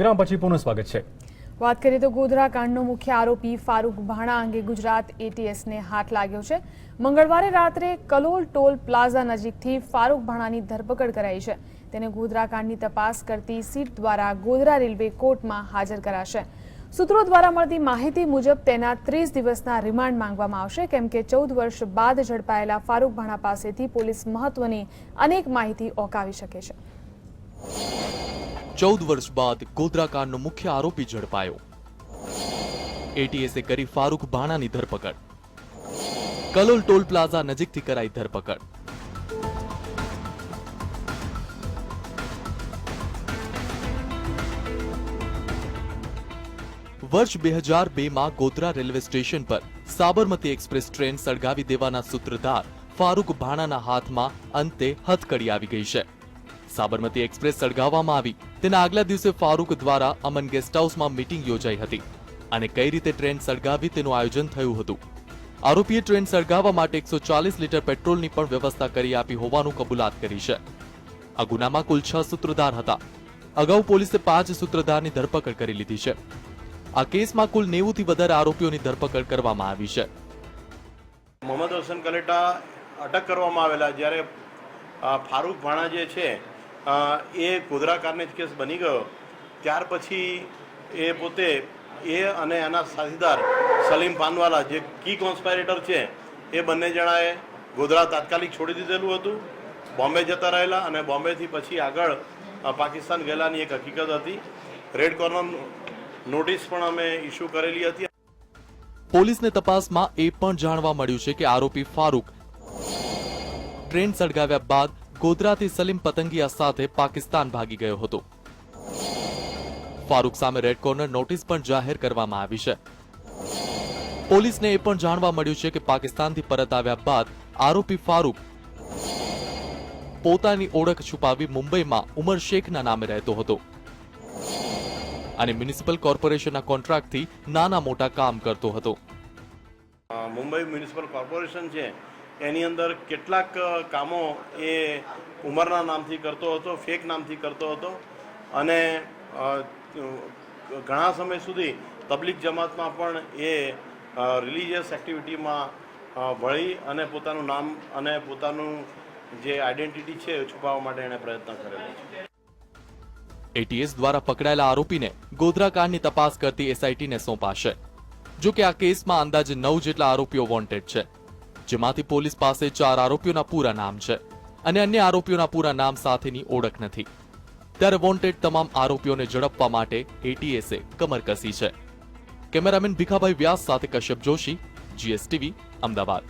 વિરામ પછી પુનઃ સ્વાગત છે. વાત કરીએ તો ગોધરા કાંડનો મુખ્ય આરોપી ફારૂક ભાણા અંગે ગુજરાત એટીએસને હાથ લાગ્યો છે. મંગળવારે રાત્રે કલોલ ટોલ પ્લાઝા નજીકથી ફારૂક ભાણાની ધરપકડ કરાઈ છે. તેને ગોધરા કાંડની તપાસ કરતી સીટ દ્વારા ગોધરા રેલવે કોર્ટમાં હાજર કરાશે. સૂત્રો દ્વારા મળતી માહિતી મુજબ તેના ત્રીસ દિવસના રિમાન્ડ માંગવામાં આવશે. કેમ કે ચૌદ વર્ષ બાદ ઝડપાયેલા ફારૂક ભાણા પાસેથી પોલીસ મહત્વની અનેક માહિતી ઓકાવી શકે છે. ચૌદ વર્ષ બાદ ગોધરાકાંડનો મુખ્ય આરોપી ઝડપાયો. એટીએસે કરી ફારૂક ભાણાની ધરપકડ. કલોલ ટોલ પ્લાઝા નજીકથી કરાઈ ધરપકડ. વર્ષ બે હજાર બેમાં ગોધરા રેલવે સ્ટેશન પર સાબરમતી એક્સપ્રેસ ટ્રેન સળગાવી દેવાના સૂત્રધાર ફારૂક ભાણાના હાથમાં અંતે હથકડી આવી ગઈ છે. સાબરમતી એક્સપ્રેસ સળગાવવામાં આવી. તેના આગલા દિવસે ફારૂક દ્વારા અમન ગેસ્ટ હાઉસમાં મીટિંગ યોજાઈ હતી અને કઈ રીતે ટ્રેન સળગાવી તેનું આયોજન થયું હતું. આરોપીએ ટ્રેન સળગાવવા માટે એકસો ચાલીસ લીટર પેટ્રોલની પણ વ્યવસ્થા કરી આપી હોવાનું કબૂલાત કરી છે. આ ગુનામાં કુલ છ સૂત્રધાર હતા. અગાઉ પોલીસે પાંચ સૂત્રધારની ધરપકડ કરી લીધી છે. આ કેસમાં કુલ નેવુંથી વધારે આરોપીઓની ધરપકડ કરવામાં આવી છે. મોહમ્મદ હસન કલેટા અટક કરવામાં આવેલા. જ્યારે ફારૂક ભાણા જે છે એ ગોધરા કારનેજ કેસ બની ગયો. ત્યાર પછી એ પોતે એ અને એના સાથીદાર સલીમ પાનવાલા જે કી કોન્સ્પાયરેટર છે, એ બંને જણાએ ગોધરા તાત્કાલિક છોડી દીધેલું હતું. બોમ્બે જતા રહેલા અને બોમ્બેથી પછી આગળ પાકિસ્તાન ગયેલાની એક હકીકત હતી. રેડ કોર્નર નોટિસ પણ અમે ઇસ્યુ કરેલી હતી. પોલીસને તપાસમાં એ પણ જાણવા મળ્યું છે કે આરોપી ફારૂક ટ્રેન સળગાવ્યા બાદ ગોધરાથી સલીમ પતંગિયા સાથે પાકિસ્તાન ભાગી ગયો હતો. ફારૂક સામે રેડ કોર્નર નોટિસ પણ જાહેર કરવામાં આવી છે. પોલીસને એ પણ જાણવા મળ્યું છે કે પાકિસ્તાનથી પરત આવ્યા બાદ આરોપી ફારૂક પોતાની ઓળખ છુપાવી મુંબઈમાં ઉમર શેખના નામે રહેતો હતો. અને મ્યુનિસિપલ કોર્પોરેશનના કોન્ટ્રાક્ટથી નાના મોટા કામ કરતો હતો. મુંબઈ મ્યુનિસિપલ કોર્પોરેશન છે. એની અંદર કેટલાક કામો એ ઉમરના નામથી કરતો હતો, ફેક નામથી કરતો હતો. અને ઘણા સમય સુધી તબલીગ જમાતમાં પણ એ રિલિજિયસ એક્ટિવિટીમાં વળી અને પોતાનું નામ અને પોતાનું જે આઈડેન્ટિટી છે એ છુપાવવા માટે એણે પ્રયત્ન કરેલો છે. એટીએસ દ્વારા પકડાયેલા આરોપીને ગોધરા કાંડની તપાસ કરતી એસઆઈટીને સોંપાશે. જો કે આ કેસમાં અંદાજે નવ જેટલા આરોપીઓ વોન્ટેડ છે. જેમાંથી પોલીસ પાસે ચાર આરોપીઓના પૂરા નામ છે અને અન્ય આરોપીઓના પૂરા નામ સાથેની ઓળખ નથી. ત્યારે વોન્ટેડ તમામ આરોપીઓને ઝડપવા માટે એટીએસે કમર કસી છે. કેમેરામેન ભીખાભાઈ વ્યાસ સાથે કશ્યપ જોશી જીએસટીવી અમદાવાદ.